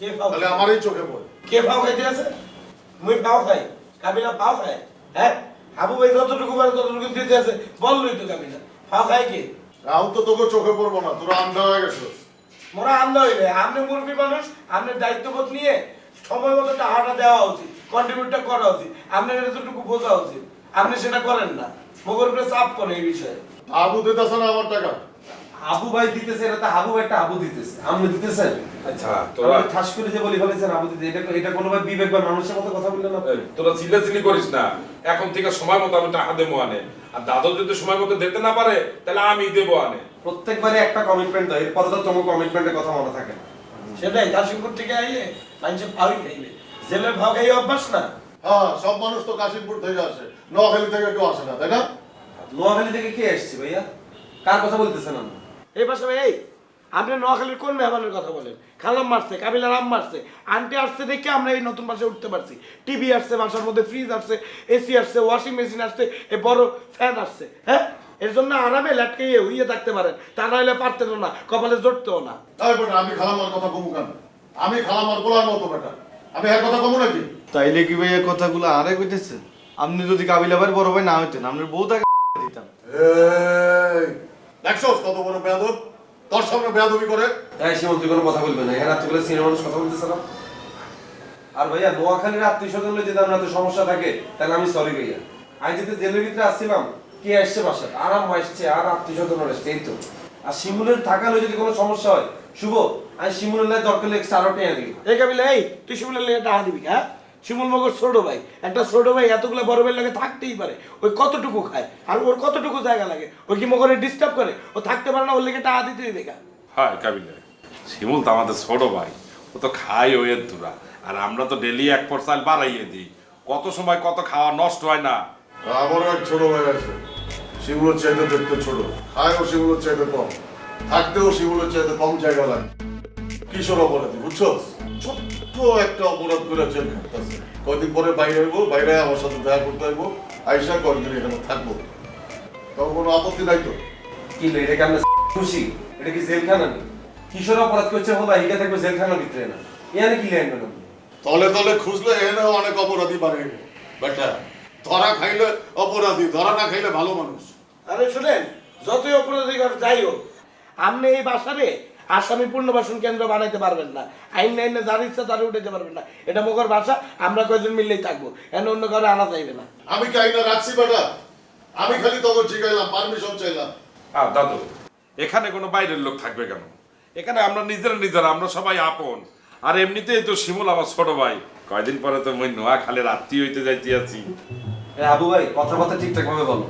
কে তাহলে আমারই চোখে পড়ে। কে ফাও খাইতে আছে? মুই ফাও খাই কাবিলা ফাও খায়। হ্যাঁ? হাবু ভাই যতটুকু পারে ততটুকু দিতে আছে। বললই তো কাবিলা ফাও খায় কে? তো তোকে চোখে পড়ব না তোরা আন্ধা হয়ে গেছিস মোরা আন্দ হইলে আপনি মুরব্বী মানুষ দায়িত্ববোধ নিয়ে সময় মতো টাকাটা দেওয়া উচিত কন্ট্রিবিউটটা করা উচিত আপনার এতটুকু বোঝা উচিত আপনি সেটা করেন না। মগর উপরে চাপ করে এই বিষয়ে। আবু দিতেছে না আমার টাকা। হাবু ভাই দিতেছে এটা তো হাবু ভাই একটা হাবু দিতেছে। আপনি দিতেছেন? আচ্ছা তোরা ঠাস করে যে বলি ফেলেছেন হাবু দিতে এটা এটা কোনো ভাই বিবেক বা মানুষের মতো কথা বললেন না এই, তোরা চিল্লাচিল্লি করিস না। এখন থেকে সময় মতো আমি টাকা দেবো আনে। আর দাদু যদি সময় মতো দিতে না পারে তাহলে আমি দেবো আনে। প্রত্যেকবারে একটা কমিটমেন্ট দাও এরপরে তো তোমার কমিটমেন্টের কথা মনে থাকে না। সেটাই কাশিমপুর থেকে আইয়ে মানুষের ফাউই খাইবে জেলের ফাও খাই অভ্যাস না? হ্যাঁ সব মানুষ তো কাশিমপুর থেকে আসে। নোয়াখালী থেকে কেউ আসে না তাই না? নোয়াখালী থেকে কে এসছে ভাইয়া? কার কথা বলতেছেন আপনি? এই পাশে ভাই, এই আপনি নোয়াখালীর কোন মেহমানের কথা বলেন? খালাম মারছে কাবিলার আম মারছে আন্টি আসছে দেখে আমরা এই নতুন বাসায় উঠতে পারছি। টিভি আসছে বাসার মধ্যে ফ্রিজ আসছে এসি আসছে ওয়াশিং মেশিন আসছে এ বড় ফ্যান আসছে হ্যাঁ? এর জন্য আরামে লাটকে হইয়ে থাকতে পারেন। তা নাহলে পারতেন না কপালে জড়তেও না। তাই বেটা আমি খালামার কথা কমু কেন? আমি খালামার বলার মতো বেটা আমি এক কথা কমু নাকি? তাইলে কি ভাই এই কথাগুলো আরে কইতেছে আপনি যদি কাবিলা ভাই বড় ভাই না হইতেন আপনার বউ তাকে দিতাম। এই দেখছস কত বড় বেয়াদব? তোর সামনে বেয়াদবি করে? তাই সীমন তুই কোনো কথা বলবে না। এখানে রাত্রিবেলা সিনেমা মানুষ কথা বলতেছে না। আর ভাইয়া নোয়াখালীর আত্মীয় স্বজন যদি আমরা তো সমস্যা থাকে তাহলে আমি সরি ভাইয়া। আমি যদি জেলের ভিতরে আসছিলাম কে আসছে বাসায়? আরাম আসছে আর আত্মীয় স্বজন আসছে এই তো। আর শিমুলের থাকালে যদি কোনো সমস্যা হয় শুভ আমি শিমুলের লাই দরকার লেগে আরও টেনে দিই এই কাবিলা এই তুই শিমুলের লেগে টাকা দিবি হ্যাঁ? শিমুল মগর ছোট ভাই। একটা ছোট ভাই এতগুলো বড় ভাইয়ের লাগে থাকতেই পারে। ওই কতটুকু খায়? আর ওর কতটুকু জায়গা লাগে? ওই কি মগরে ডিস্টার্ব করে? ও থাকতে পারে না ওর লেগে টাকা দিতে দিবে কেন হয় কাবিলে শিমুল তো আমাদের ছোট ভাই। ও তো খাই ওই দুরা। আর আমরা তো ডেলি এক পর চাল বাড়াইয়ে দিই। কত সময় কত খাওয়া নষ্ট হয় না। আমারও এক ছোট ভাই আছে। শিবুলের চাইতে দেখতে ছোট। খায়ও শিবুলের চাইতে কম। থাকতেও শিবুলের চাইতে কম জায়গা লাগে। কিশোর অপরাধী বুঝছ? ছোট্ট একটা অপরাধ করে জেল খাটতেছে কয়দিন পরে বাইরে হইবো বাইরে আমার সাথে দেখা করতে হইবো আইসা কয়েকদিন এখানে থাকব। তখন কোনো আপত্তি নাই তো। কি এটা কি আমরা খুশি? এটা কি জেলখানা নেই কিশোর অপরাধ করছে হলো হিগে থাকবে জেলখানার ভিতরে না। এখানে কি লেন ম্যাডাম? তলে তলে খুঁজলে এনে অনেক অপরাধী বাড়ে। বেটা। ধরা খাইলে অপরাধী ধরা না খাইলে ভালো মানুষ। আরে শুনেন যতই অপরাধী করে যাই হোক আপনি এই বাসারে আসামি পুনর্বাসন কেন্দ্র বানাইতে পারবেন না। আইন আইন যার ইচ্ছা তারে উঠাইতে পারবেন না। এটা মগর ভাষা আমরা কয়জন মিললেই থাকব। এনে অন্য কারও আনা যাইবে না। আমি কি আইনা রাখছি বেটা? আমি খালি তখন জিগাইলাম পারমিশন চাইলাম। আর দাদু এখানে কোনো বাইরের লোক থাকবে কেন? এখানে আমরা নিজেরা নিজেরা আমরা সবাই আপন। আর এমনিতেই তো শিমুল আমার ছোট ভাই। কয়দিন পরে তো মই নোয়াখালীর আত্মীয় হইতে যাইতে আছি। এ আবু ভাই কথাবার্তা ঠিকঠাক ভাবে বলো।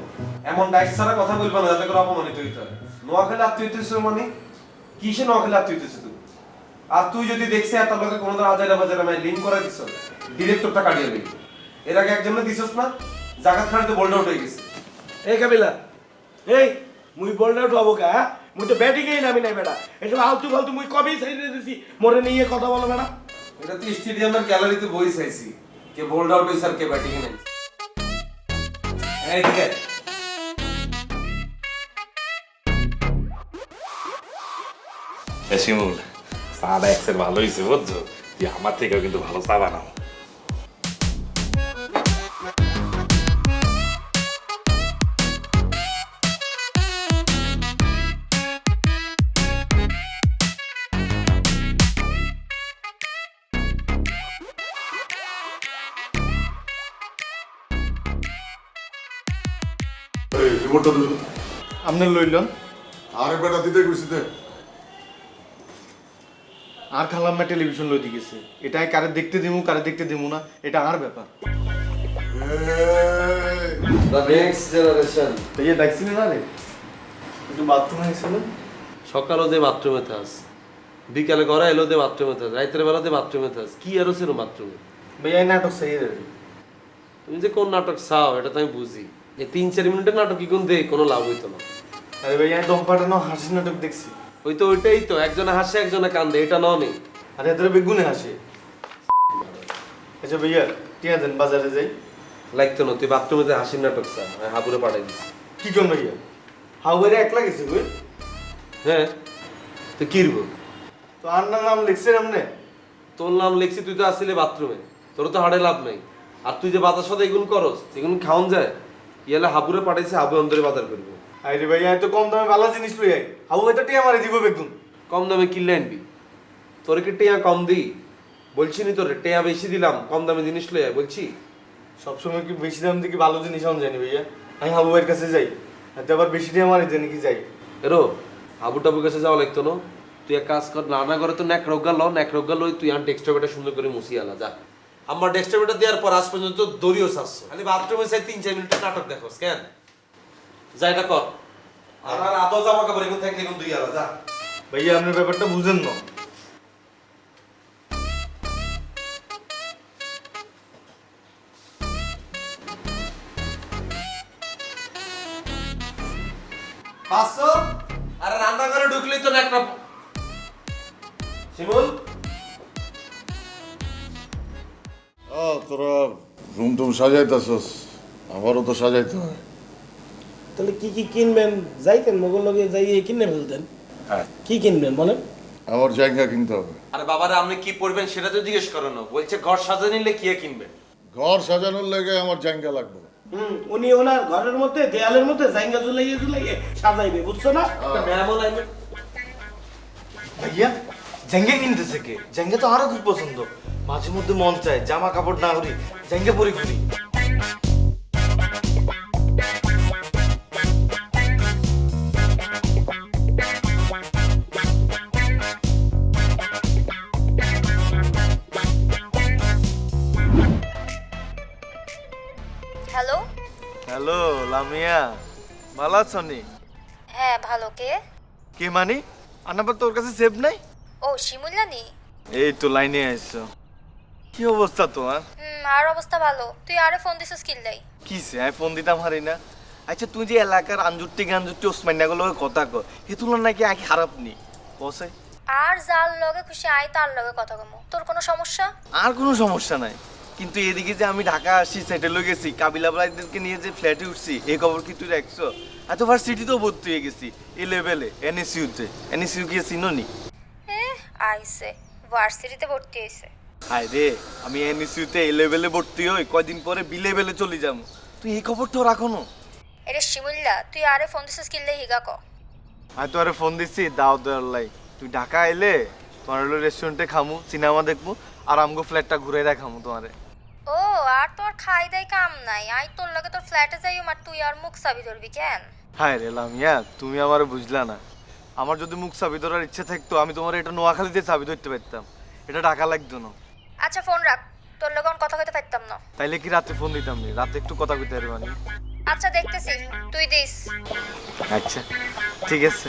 এমন ডাইস ছাড়া কথা বলবে না যাতে করে অপমানিত হইতে হয়। নোয়াখালী আত্মীয় হইতেছ মানে? কিসে আত্মীয় হইতেছ তুই? আর তুই যদি দেখছিস এত লোকে কোনো ধর হাজারা বাজারে আমি লিঙ্ক করে দিছ ডিরেক্টরটা কাটিয়ে দিবি। এর আগে একজনে দিছস না জাকাত তো বোল্ড আউট হয়ে গেছে। এই কাবিলা এই মুই বলটা উঠাবো কা হ্যাঁ? মুই তো ব্যাটিংয়েই নামি নাই বেটা। এসব আলতু ফালতু মুই কবেই সাইডে দিছি। মরে নিয়ে কথা বলো বেটা। এটা তুই স্টেডিয়ামের গ্যালারিতে বই চাইছি। কে বোল্ড আউট হইছে আর কে ব্যাটিং এ নামছে এই দিকে। শিমুল চাটা এক্সের ভালো হয়েছে বুঝছ? তুই আমার থেকেও কিন্তু ভালো চা বানাও। এই রিপোর্টটা দিল আপনি লইলেন আরে বেটা দিতে গেছি দে। আর খালাম্মা টেলিভিশন লইতে গেছে। এটাই কারে দেখতে দিমু কারে দেখতে দিমু না এটা আর ব্যাপার। দ্য নেক্সট জেনারেশন তাই ইয়ে দেখছিলেন না রে? একটু বাথরুমে সকালও দে বাথরুমে থাস বিকালে ঘরে এলো দে বাথরুমে থাস রাইতের বেলা দে বাথরুমে থাস কি আরও ছিল বাথরুমে ভাইয়া নাটক সেই রে। তুমি যে কোন নাটক চাও এটা তো আমি বুঝি। এই তিন চার মিনিটের নাটক কি কোন দে কোনো লাভ হইতো না। আরে ভাইয়া দম পাঠানো হাসি নাটক দেখছি। ওই তো ওইটাই তো একজনে হাসে একজনে কান্দে এটা ন নেই। আরে এদের বেগুনে হাসে। আচ্ছা ভাইয়া টিয়া দেন বাজারে যাই। লাগতো না তুই বাথরুমে যে হাসির নাটক চা হাবুরে পাঠাই দিছি। কি কোন ভাইয়া হাওয়ারে একলা গেছে কই? হ্যাঁ তো কি রব তো আর না নাম লিখছেন আপনি তোর নাম লিখছি তুই তো আসছিলে বাথরুমে। তোর তো হাড়ে লাভ নাই। আর তুই যে বাজার সাথে এগুলো করস এগুলো খাওয়ান যায় ইয়ালে হাবুরে পাঠাইছে হাবু অন্তরে বাজার করব। আরে ভাই এত কম দামে ভালো জিনিস লই আই হাবু ভাই তো টিয়া মারি দিব বেগুন। কম দামে কিনলে আনবি। তোর কি টেয়া কম দিই? বলছি নি তোরে টেয়া বেশি দিলাম কম দামে জিনিস লই আয়, বলছি। সবসময় কি বেশি দাম দিয়ে কি ভালো জিনিস আন জানি ভাইয়া? আমি হাবু ভাইয়ের কাছে যাই। হাতে আবার বেশি টিয়া মারি দেন কি যাই। এরো হাবু টাবুর কাছে যাওয়া লাগতো না? তুই এক কাজ কর রান্না করে তো ন্যাক রোগা ল ন্যাক রোগা লই তুই আর ডেস্কটপটা সুন্দর করে মুছি আলা যা। আমার ডেস্কটপটা দেওয়ার পর আজ পর্যন্ত দড়িও সাজছো খালি বাথরুমে সাই তিন চার মিনিট নাটক দেখোস কেন? যা এটা কর। আর আর আদৌ জামা কাপড় এগুলো থাকলে এখন দুই আলা যা। ভাইয়া আপনার ব্যাপারটা বুঝেন না। পাঁচশো? আরে রান্না করে ঢুকলেই তো ন্যাকড়া শিমুল? ও তোরা রুম টুম সাজাইতেছস আমারও তো সাজাইতে হয়। তাহলে কি কি কিনবেন? যাইতেন মোগল লগে যাইয়ে কিনে ফেলতেন। হ্যাঁ। কি কিনবেন বলেন? আমার জায়গা কিনতে হবে। আরে বাবারা আপনি কি পড়বেন সেটা তো জিজ্ঞেস করেন বলছে ঘর সাজা নিলে কি কিনবেন? ঘর সাজানোর লেগে আমার জায়গা লাগবে। হুম উনি ওনার ঘরের মধ্যে দেয়ালের মধ্যে জাইঙ্গা ঝুলাইয়ে ঝুলাইয়ে সাজাইবে বুঝছ না? একটা ম্যামও লাগবে। ভাইয়া জেঙ্গে কিনতেছে কে? জেঙ্গে তো আরও খুব পছন্দ। মাঝে মধ্যে মন চায় জামা কাপড় না করি জেঙ্গে পরে ঘুরি। হ্যালো লামিয়া। ভালো আছো নি? হ্যাঁ ভালো। কে? কে মানি? আনাবার তোর কাছে সেভ নাই? ও শিমুল্লানি এই তো লাইনে আইছো। কি অবস্থা তোমার? হুম আর অবস্থা ভালো। তুই আরে ফোন দিছিস কিল্লাই কিসে? আমি ফোন দিতাম হারি না। আচ্ছা তুই যে এলাকার আঞ্জুরটি গাঞ্জুরটি ওসমানিয়া গুলো কথা কো এ তুলনা নাকি আগে খারাপ নি? কসে আর যার লগে খুশি আই তার লগে কথা কমো। তোর কোনো সমস্যা? আর কোনো সমস্যা নাই। কিন্তু এদিকে যে আমি ঢাকা আসি সেটেল হয়ে গেছি কাবিলা ভাইদেরকে নিয়ে যে ফ্ল্যাটে উঠছি এই খবর কি তুই রাখছো? এত ভার্সিটিতেও ভর্তি হয়ে গেছি এই লেভেলে এনএসইউতে এনএসইউ গিয়ে চিনোনি? এ আইছে ভার্সিটিতে ভর্তি হয়েছে। হায় রে আমি এনএসইউতে এই লেভেলে ভর্তি হই কয়দিন পরে বি লেভেলে চলে যাব। তুই এই খবর তো রাখো না। এরে শিমুল্লা তুই আরে ফোন দিছিস কিল্লাই হিগা ক? আমি তো আরে ফোন দিচ্ছি দাও দেওয়ার লাই। তুই ঢাকা এলে তোমার রেস্টুরেন্টে খামু সিনেমা দেখব আর আমগো ফ্ল্যাটটা ঘুরে দেখামু তোমারে। খাই দাই কাম নাই। আই তোর লগে তোর ফ্ল্যাটে যাইও আর তুই আর মুখ চাবি ধরবি কেন? হায় রে লামিয়া তুমি আমার বুঝলা না। আমার যদি মুখ চাবি ধরার ইচ্ছে থাকতো আমি তোমার এটা নোয়াখালীতে চাবি ধরতে পারতাম। এটা ঢাকা লাগতো না। আচ্ছা ফোন রাখ। তোর লগে কথা কইতে পারতাম না। তাইলে কি রাতে ফোন দিতাম নি রাতে একটু কথা কইতে পারবানি আচ্ছা দেখতেছি। তুই দিস। আচ্ছা ঠিক আছে।